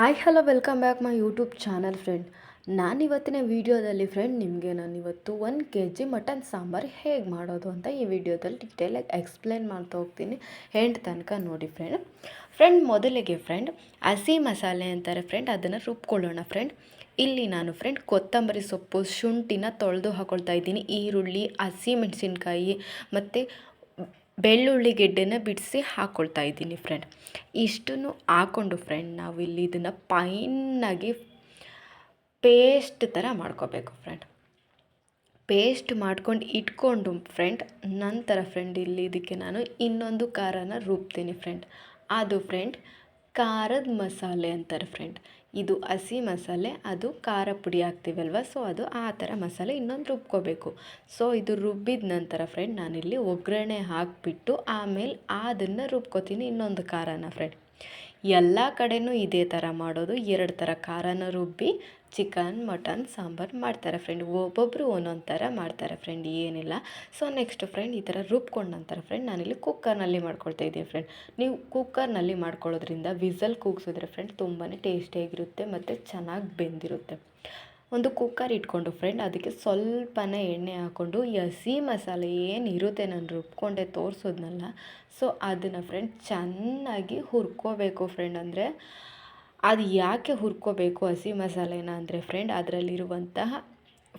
Hi hello, welcome back my YouTube channel friend. ನಾನು ಇವತ್ತಿನ ವೀಡಿಯೋದಲ್ಲಿ ಫ್ರೆಂಡ್ ನಿಮಗೆ ನಾನು ಇವತ್ತು ಒಂದು ಕೆ ಜಿ ಮಟನ್ ಸಾಂಬಾರು ಹೇಗೆ ಮಾಡೋದು ಅಂತ ಈ ವಿಡಿಯೋದಲ್ಲಿ ಡೀಟೇಲಾಗಿ ಎಕ್ಸ್ಪ್ಲೇನ್ ಮಾಡ್ತಾ ಹೋಗ್ತೀನಿ. ಎಂಟು ತನಕ ನೋಡಿ ಫ್ರೆಂಡ್. ಫ್ರೆಂಡ್, ಮೊದಲಿಗೆ ಫ್ರೆಂಡ್, ಹಸಿ ಮಸಾಲೆ ಅಂತಾರೆ ಫ್ರೆಂಡ್, ಅದನ್ನು ರುಬ್ಕೊಳ್ಳೋಣ ಫ್ರೆಂಡ್. ಇಲ್ಲಿ ನಾನು ಫ್ರೆಂಡ್ ಕೊತ್ತಂಬರಿ ಸೊಪ್ಪು, ಶುಂಠಿನ ತೊಳೆದು ಹಾಕೊಳ್ತಾ ಇದ್ದೀನಿ. ಈರುಳ್ಳಿ, ಹಸಿ ಮೆಣಸಿನ್ಕಾಯಿ, ಮತ್ತು ಬೆಳ್ಳುಳ್ಳಿ ಗೆಡ್ಡೆನ ಬಿಡಿಸಿ ಹಾಕ್ಕೊಳ್ತಾ ಇದ್ದೀನಿ ಫ್ರೆಂಡ್ ಇಷ್ಟನ್ನು ಹಾಕ್ಕೊಂಡು ಫ್ರೆಂಡ್ ನಾವು ಇಲ್ಲಿ ಇದನ್ನು ಪೈನಾಗಿ ಪೇಸ್ಟ್ ಥರ ಮಾಡ್ಕೋಬೇಕು ಫ್ರೆಂಡ್ ಪೇಸ್ಟ್ ಮಾಡ್ಕೊಂಡು ಇಟ್ಕೊಂಡು ಫ್ರೆಂಡ್ ನಂತರ ಫ್ರೆಂಡ್ ಇಲ್ಲಿ ಇದಕ್ಕೆ ನಾನು ಇನ್ನೊಂದು ಖಾರನ ರುಬ್ತೀನಿ ಫ್ರೆಂಡ್ ಅದು ಫ್ರೆಂಡ್ ಖಾರದ ಮಸಾಲೆ ಅಂತಾರೆ ಫ್ರೆಂಡ್ ಇದು ಹಸಿ ಮಸಾಲೆ, ಅದು ಖಾರ ಪುಡಿ ಹಾಕ್ತೀವಲ್ವ ಸೊ ಅದು ಆ ಥರ ಮಸಾಲೆ ಇನ್ನೊಂದು ರುಬ್ಕೋಬೇಕು. ಸೊ ಇದು ರುಬ್ಬಿದ ನಂತರ ಫ್ರೆಂಡ್ ನಾನಿಲ್ಲಿ ಒಗ್ಗರಣೆ ಹಾಕಿಬಿಟ್ಟು ಆಮೇಲೆ ಅದನ್ನು ರುಬ್ಕೋತೀನಿ ಇನ್ನೊಂದು ಖಾರನ ಫ್ರೆಂಡ್ ಎಲ್ಲ ಕಡೆಯೂ ಇದೇ ಥರ ಮಾಡೋದು. ಎರಡು ಥರ ಖಾರನ ರುಬ್ಬಿ ಚಿಕನ್, ಮಟನ್, ಸಾಂಬಾರು ಮಾಡ್ತಾರೆ ಫ್ರೆಂಡ್ ಒಬ್ಬೊಬ್ಬರು ಒಂದೊಂದು ಥರ ಮಾಡ್ತಾರೆ ಫ್ರೆಂಡ್ ಏನಿಲ್ಲ. ಸೊ ನೆಕ್ಸ್ಟ್ ಫ್ರೆಂಡ್ ಈ ಥರ ರುಬ್ಕೊಂಡು ನಂತರ ಫ್ರೆಂಡ್ ನಾನಿಲ್ಲಿ ಕುಕ್ಕರ್ನಲ್ಲಿ ಮಾಡ್ಕೊಳ್ತಾ ಇದ್ದೀನಿ ಫ್ರೆಂಡ್ ನೀವು ಕುಕ್ಕರ್ನಲ್ಲಿ ಮಾಡ್ಕೊಳ್ಳೋದ್ರಿಂದ ವಿಸಲ್ ಕೂಗಿಸಿದ್ರೆ ಫ್ರೆಂಡ್ ತುಂಬಾ ಟೇಸ್ಟಿಯಾಗಿರುತ್ತೆ ಮತ್ತು ಚೆನ್ನಾಗಿ ಬೆಂದಿರುತ್ತೆ. ಒಂದು ಕುಕ್ಕರ್ ಇಟ್ಕೊಂಡು ಫ್ರೆಂಡ್ ಅದಕ್ಕೆ ಸ್ವಲ್ಪನೇ ಎಣ್ಣೆ ಹಾಕ್ಕೊಂಡು ಈ ಹಸಿ ಮಸಾಲೆ ಏನಿರುತ್ತೆ ನಾನು ರುಬ್ಕೊಂಡೆ ತೋರಿಸೋದ್ನಲ್ಲ. ಸೊ ಅದನ್ನು ಫ್ರೆಂಡ್ ಚೆನ್ನಾಗಿ ಹುರ್ಕೋಬೇಕು ಫ್ರೆಂಡ್ ಅಂದರೆ ಅದು ಯಾಕೆ ಹುರ್ಕೋಬೇಕು ಹಸಿ ಮಸಾಲೆನ ಅಂದರೆ ಫ್ರೆಂಡ್ ಅದರಲ್ಲಿರುವಂತಹ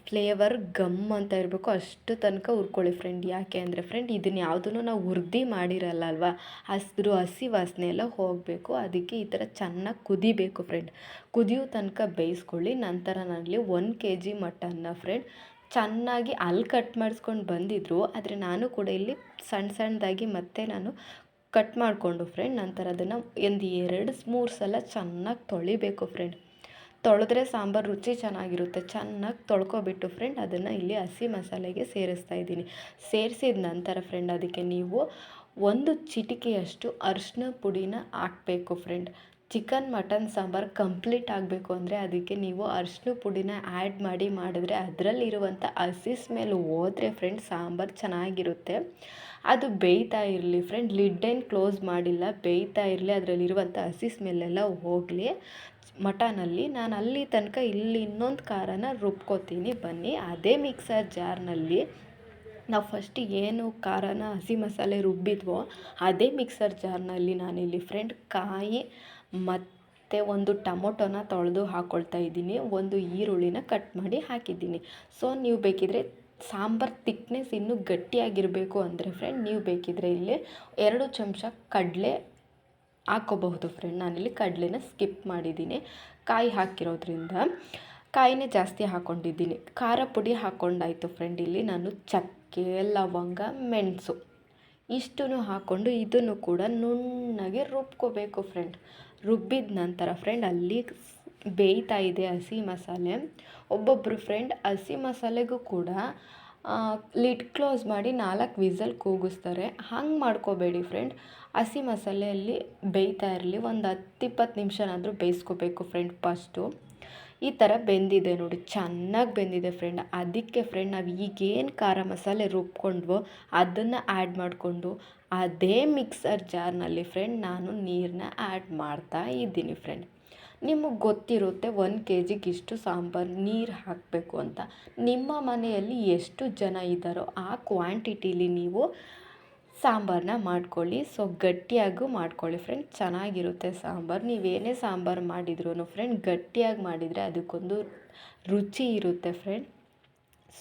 ಫ್ಲೇವರ್ ಗಮ್ ಅಂತ ಇರಬೇಕು, ಅಷ್ಟು ತನಕ ಹುರ್ಕೊಳ್ಳಿ ಫ್ರೆಂಡ್ ಯಾಕೆ ಅಂದರೆ ಫ್ರೆಂಡ್ ಇದನ್ನು ಯಾವುದನ್ನು ನಾವು ಹುರ್ದು ಮಾಡಿರಲ್ಲ ಅಲ್ವಾ ಹಸಿರು ಹಸಿ ವಾಸನೆ ಎಲ್ಲ ಹೋಗಬೇಕು. ಅದಕ್ಕೆ ಈ ಥರ ಚೆನ್ನಾಗಿ ಕುದಿಬೇಕು ಫ್ರೆಂಡ್ ಕುದಿಯೋ ತನಕ ಬೇಯಿಸ್ಕೊಳ್ಳಿ. ನಂತರ ನನಗೆ ಒನ್ ಕೆ ಜಿ ಮಟನ್ನ ಫ್ರೆಂಡ್ ಚೆನ್ನಾಗಿ ಅಲ್ಲಿ ಕಟ್ ಮಾಡಿಸ್ಕೊಂಡು ಬಂದಿದ್ರು. ಆದರೆ ನಾನು ಕೂಡ ಇಲ್ಲಿ ಸಣ್ಣ ಸಣ್ಣದಾಗಿ ಮತ್ತೆ ನಾನು ಕಟ್ ಮಾಡಿಕೊಂಡು ಫ್ರೆಂಡ್ ನಂತರ ಅದನ್ನು ಒಂದು ಎರಡು ಮೂರು ಸಲ ಚೆನ್ನಾಗಿ ತೊಳಿಬೇಕು ಫ್ರೆಂಡ್ ತೊಳೆದ್ರೆ ಸಾಂಬಾರು ರುಚಿ ಚೆನ್ನಾಗಿರುತ್ತೆ. ಚೆನ್ನಾಗಿ ತೊಳ್ಕೊಬಿಟ್ಟು ಫ್ರೆಂಡ್ ಅದನ್ನು ಇಲ್ಲಿ ಹಸಿ ಮಸಾಲೆಗೆ ಸೇರಿಸ್ತಾ ಇದ್ದೀನಿ. ಸೇರಿಸಿದ ನಂತರ ಫ್ರೆಂಡ್ ಅದಕ್ಕೆ ನೀವು ಒಂದು ಚಿಟಿಕೆಯಷ್ಟು ಅರಿಶಿನ ಪುಡಿನ ಹಾಕಬೇಕು friend chicken, mutton, sambar complete ಆಗಬೇಕು ಅಂದರೆ ಅದಕ್ಕೆ ನೀವು ಅರಿಶಿನ ಪುಡಿನ ಆ್ಯಡ್ ಮಾಡಿ ಮಾಡಿದ್ರೆ ಅದರಲ್ಲಿರುವಂಥ ಹಸಿ ಸ್ಮೆಲ್ ಹೋದ್ರೆ ಫ್ರೆಂಡ್ ಸಾಂಬಾರು ಚೆನ್ನಾಗಿರುತ್ತೆ. ಅದು ಬೇಯ್ತಾ ಇರಲಿ ಫ್ರೆಂಡ್ ಲಿಡ್ಡೇನು ಕ್ಲೋಸ್ ಮಾಡಿಲ್ಲ, ಬೇಯ್ತಾ ಇರಲಿ, ಅದರಲ್ಲಿರುವಂಥ ಹಸಿ ಸ್ಮೆಲ್ಲೆಲ್ಲ ಹೋಗಲಿ. ಮಟನಲ್ಲಿ ನಾನು ಅಲ್ಲಿ ತನಕ ಇಲ್ಲಿ ಇನ್ನೊಂದು ಖಾರನ ರುಬ್ಕೋತೀನಿ. ಬನ್ನಿ, ಅದೇ ಮಿಕ್ಸರ್ ಜಾರ್ನಲ್ಲಿ ನಾವು ಫಸ್ಟ್ ಏನು ಖಾರನ, ಹಸಿ ಮಸಾಲೆ ರುಬ್ಬಿದ್ವೋ ಅದೇ ಮಿಕ್ಸರ್ ಜಾರ್ನಲ್ಲಿ ನಾನಿಲ್ಲಿ ಫ್ರೆಂಡ್ ಕಾಯಿ ಮತ್ತು ಒಂದು ಟೊಮೊಟೊನ ತೊಳೆದು ಹಾಕ್ಕೊಳ್ತಾ ಇದ್ದೀನಿ. ಒಂದು ಈರುಳ್ಳಿನ ಕಟ್ ಮಾಡಿ ಹಾಕಿದ್ದೀನಿ. ಸೊ ನೀವು ಬೇಕಿದ್ರೆ ಸಾಂಬಾರು ತಿಕ್ನೆಸ್ ಇನ್ನೂ ಗಟ್ಟಿಯಾಗಿರಬೇಕು ಅಂದರೆ ಫ್ರೆಂಡ್ ನೀವು ಬೇಕಿದ್ರೆ ಇಲ್ಲಿ ಎರಡು ಚಮಚ ಕಡಲೆ ಹಾಕ್ಕೋಬಹುದು ಫ್ರೆಂಡ್ ನಾನಿಲ್ಲಿ ಕಡಲೆನ ಸ್ಕಿಪ್ ಮಾಡಿದ್ದೀನಿ. ಕಾಯಿ ಹಾಕಿರೋದ್ರಿಂದ ಕಾಯಿನೇ ಜಾಸ್ತಿ ಹಾಕ್ಕೊಂಡಿದ್ದೀನಿ ಖಾರ ಪುಡಿ ಹಾಕ್ಕೊಂಡಾಯಿತು ಫ್ರೆಂಡ್ ಇಲ್ಲಿ ನಾನು ಚಕ್ಕೆ, ಲವಂಗ, ಮೆಣಸು ಇಷ್ಟೂ ಹಾಕ್ಕೊಂಡು ಇದನ್ನು ಕೂಡ ನುಣ್ಣಗೆ ರುಬ್ಕೋಬೇಕು ಫ್ರೆಂಡ್ ರುಬ್ಬಿದ ನಂತರ ಫ್ರೆಂಡ್ ಅಲ್ಲಿ ಬೇಯ್ತಾ ಇದೆ ಹಸಿ ಮಸಾಲೆ. ಒಬ್ಬೊಬ್ಬರು ಫ್ರೆಂಡ್ ಹಸಿ ಮಸಾಲೆಗೂ ಕೂಡ ಲಿಡ್ ಕ್ಲೋಸ್ ಮಾಡಿ ನಾಲ್ಕು ವಿಸಲ್ ಕೂಗಿಸ್ತಾರೆ. ಹಂಗೆ ಮಾಡ್ಕೋಬೇಡಿ ಫ್ರೆಂಡ್ ಹಸಿ ಮಸಾಲೆಯಲ್ಲಿ ಬೇಯ್ತಾ ಇರಲಿ. ಒಂದು ಹತ್ತು ಇಪ್ಪತ್ತು ನಿಮಿಷನಾದರೂ ಬೇಯಿಸ್ಕೋಬೇಕು ಫ್ರೆಂಡ್ ಫಸ್ಟು ಈ ಥರ ಬೆಂದಿದೆ ನೋಡಿ, ಚೆನ್ನಾಗಿ ಬೆಂದಿದೆ ಫ್ರೆಂಡ್ ಅದಕ್ಕೆ ಫ್ರೆಂಡ್ ನಾವು ಈಗೇನು ಖಾರ ಮಸಾಲೆ ರುಬ್ಕೊಂಡ್ವೋ ಅದನ್ನು ಆ್ಯಡ್ ಮಾಡಿಕೊಂಡು ಅದೇ ಮಿಕ್ಸರ್ ಜಾರ್ನಲ್ಲಿ ಫ್ರೆಂಡ್ ನಾನು ನೀರನ್ನ ಆ್ಯಡ್ ಮಾಡ್ತಾ ಇದ್ದೀನಿ ಫ್ರೆಂಡ್ ನಿಮಗೆ ಗೊತ್ತಿರುತ್ತೆ ಒಂದು ಕೆ ಜಿಗೆ ಇಷ್ಟು ಸಾಂಬಾರು ನೀರು ಹಾಕಬೇಕು ಅಂತ. ನಿಮ್ಮ ಮನೆಯಲ್ಲಿ ಎಷ್ಟು ಜನ ಇದ್ದಾರೋ ಆ ಕ್ವಾಂಟಿಟೀಲಿ ನೀವು ಸಾಂಬಾರನ್ನ ಮಾಡ್ಕೊಳ್ಳಿ. ಸೊ ಗಟ್ಟಿಯಾಗೂ ಮಾಡ್ಕೊಳ್ಳಿ ಫ್ರೆಂಡ್ ಚೆನ್ನಾಗಿರುತ್ತೆ ಸಾಂಬಾರು. ನೀವೇನೇ ಸಾಂಬಾರು ಮಾಡಿದ್ರೂ ಫ್ರೆಂಡ್ ಗಟ್ಟಿಯಾಗಿ ಮಾಡಿದರೆ ಅದಕ್ಕೊಂದು ರುಚಿ ಇರುತ್ತೆ ಫ್ರೆಂಡ್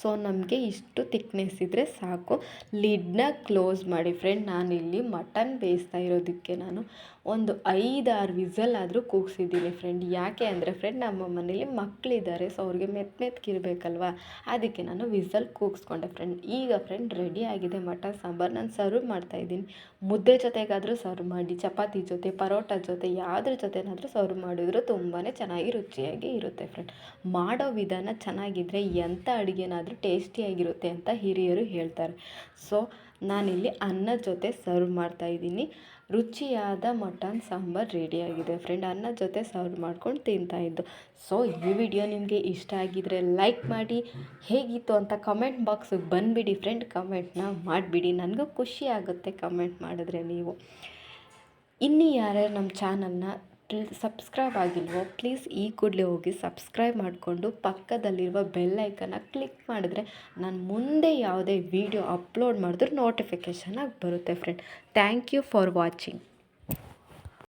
ಸೊ ನಮಗೆ ಇಷ್ಟು ತಿಕ್ನೆಸ್ ಇದ್ದರೆ ಸಾಕು. ಲಿಡ್ನ ಕ್ಲೋಸ್ ಮಾಡಿ ಫ್ರೆಂಡ್ ನಾನು ಇಲ್ಲಿ ಮಟನ್ ಬೇಯಿಸ್ತಾ ಇರೋದಕ್ಕೆ ನಾನು ಒಂದು ಐದಾರು ವಿಸಲ್ ಆದರೂ ಕೂಗಿಸಿದ್ದೀನಿ ಫ್ರೆಂಡ್ ಯಾಕೆ ಅಂದರೆ ಫ್ರೆಂಡ್ ನಮ್ಮ ಮನೇಲಿ ಮಕ್ಕಳಿದ್ದಾರೆ ಸೊ ಅವ್ರಿಗೆ ಮೆತ್ತ ಮೆತ್ತಗಿರ್ಬೇಕಲ್ವ ಅದಕ್ಕೆ ನಾನು ವಿಸಲ್ ಕೂಗಿಸ್ಕೊಂಡೆ ಫ್ರೆಂಡ್ ಈಗ ಫ್ರೆಂಡ್ ರೆಡಿ ಆಗಿದೆ ಮಟನ್ ಸಾಂಬಾರು. ನಾನು ಸರ್ವ್ ಮಾಡ್ತಾ ಇದ್ದೀನಿ. ಮುದ್ದೆ ಜೊತೆಗಾದರೂ ಸರ್ವ್ ಮಾಡಿ, ಚಪಾತಿ ಜೊತೆ, ಪರೋಟ ಜೊತೆ, ಯಾವುದ್ರ ಜೊತೆನಾದರೂ ಸರ್ವ್ ಮಾಡಿದ್ರು ತುಂಬಾ ಚೆನ್ನಾಗಿ ರುಚಿಯಾಗಿ ಇರುತ್ತೆ ಫ್ರೆಂಡ್ ಮಾಡೋ ವಿಧಾನ ಚೆನ್ನಾಗಿದ್ದರೆ ಎಂಥ ಅಡುಗೆನಾದರೂ ಟೇಸ್ಟಿಯಾಗಿರುತ್ತೆ ಅಂತ ಹಿರಿಯರು ಹೇಳ್ತಾರೆ. ಸೊ, ನಾನಿಲ್ಲಿ ಅನ್ನದ ಜೊತೆ ಸರ್ವ್ ಮಾಡ್ತಾಯಿದ್ದೀನಿ ರುಚಿಯಾದ ಮಟನ್ ಸಾಂಬಾರು ರೆಡಿಯಾಗಿದೆ ಫ್ರೆಂಡ್ ಅನ್ನದ ಜೊತೆ ಸರ್ವ್ ಮಾಡ್ಕೊಂಡು ತಿಂತಾಯಿದ್ದು ಸೊ, ಈ ವಿಡಿಯೋ ನಿಮಗೆ ಇಷ್ಟ ಆಗಿದರೆ ಲೈಕ್ ಮಾಡಿ. ಹೇಗಿತ್ತು ಅಂತ ಕಮೆಂಟ್ ಬಾಕ್ಸಿಗೆ ಬಂದುಬಿಡಿ ಫ್ರೆಂಡ್ ಕಮೆಂಟ್ನ ಮಾಡಿಬಿಡಿ. ನನಗೂ ಖುಷಿ ಆಗುತ್ತೆ ಕಮೆಂಟ್ ಮಾಡಿದ್ರೆ ನೀವು. ಇನ್ನೂ ಯಾರ್ಯಾರು ನಮ್ಮ ಚಾನಲ್ನ ಸಬ್ಸ್ಕ್ರೈಬ್ ಆಗಿಲ್ವೋ, ಪ್ಲೀಸ್ ಈ ಕೂಡಲೇ ಹೋಗಿ ಸಬ್ಸ್ಕ್ರೈಬ್ ಮಾಡಿಕೊಂಡು ಪಕ್ಕದಲ್ಲಿರುವ ಬೆಲ್ ಕ್ಲಿಕ್ ಮಾಡಿದ್ರೆ ನಾನು ಮುಂದೆ ಯಾವುದೇ ವೀಡಿಯೋ ಅಪ್ಲೋಡ್ ಮಾಡಿದ್ರೂ ನೋಟಿಫಿಕೇಷನ್ ಆಗಿ ಬರುತ್ತೆ friend thank you for watching